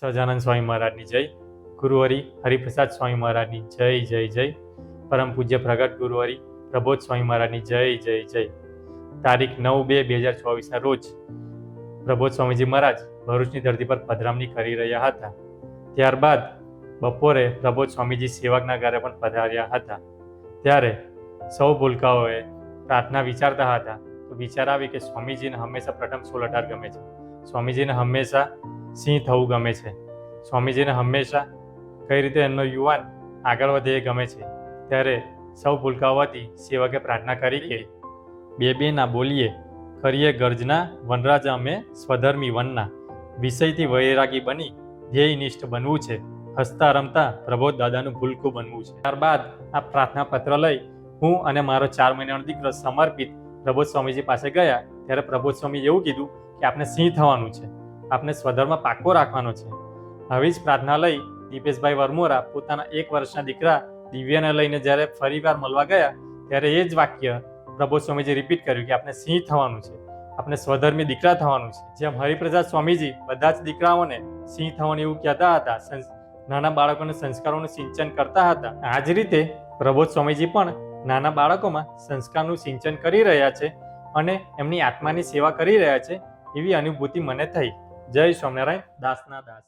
સહજાનંદ સ્વામી મહારાજની જય. ગુરુહરિ હરિપ્રસાદ સ્વામી મહારાજની જય જય જય. પરમ પૂજ્ય પ્રગટ ગુરુહરિ પ્રબોધ સ્વામી મહારાજની જય જય જય. તારીખ નવ બે બે હજાર ચોવીસના રોજ પ્રબોધ સ્વામીજી મહારાજ ભરૂચની ધરતી પર પધરામણી કરી રહ્યા હતા. ત્યારબાદ બપોરે પ્રબોધ સ્વામીજી સેવકના ઘરે પણ પધાર્યા હતા. ત્યારે સૌ ભૂલકાઓએ પ્રાર્થના વિચારતા હતા. તો વિચાર આવી કે સ્વામીજીને હંમેશા પ્રથમ સોળ અઢાર ગમે છે. સ્વામીજીને હંમેશા સિંહ થવું ગમે છે. સ્વામીજીને હંમેશા કઈ રીતે એમનો યુવાન આગળ વધે એ ગમે છે. ત્યારે સૌ ભૂલકાઓ વતી સેવકે પ્રાર્થના કરી કે બે બે ના બોલીએ, કરીએ ગર્જના, વનરાજ અમે સ્વધર્મી વનના. વિષયથી વૈરાગી બની ધ્યેયનિષ્ઠ બનવું છે. હસતા રમતા પ્રબોધ દાદાનું ભૂલકું બનવું છે. ત્યારબાદ આ પ્રાર્થના પત્ર લઈ હું અને મારો ચાર મહિનાનો દીકરો સમર્પિત પ્રબોધ સ્વામીજી પાસે ગયા. ત્યારે પ્રબોધ સ્વામી એવું કીધું કે આપણે સિંહ થવાનું છે. આપણે સ્વધર્મ પાકો રાખવાનો છે. આવી જ પ્રાર્થના લઈ દીપેશભાઈ વરમોરા પોતાના એક વર્ષના દીકરા દિવ્યાને લઈને જ્યારે ફરીવાર મળવા ગયા, ત્યારે એ જ વાક્ય પ્રભુ સ્વામીજી રિપીટ કર્યું કે આપણે સિંહ થવાનું છે આપણે સ્વધર્મી દીકરા થવાનું છે. જેમ હરિપ્રસાદ સ્વામીજી બધા જ દીકરાઓને સિંહ થવાનું એવું કહેતા હતા નાના બાળકોને સંસ્કારોનું સિંચન કરતા હતા. આ જ રીતે પ્રબોધ સ્વામીજી પણ નાના બાળકોમાં સંસ્કારનું સિંચન કરી રહ્યા છે અને એમની આત્માની સેવા કરી રહ્યા છે, એવી અનુભૂતિ મને થઈ. જય સ્વામિનારાયણ દાસના દાસ.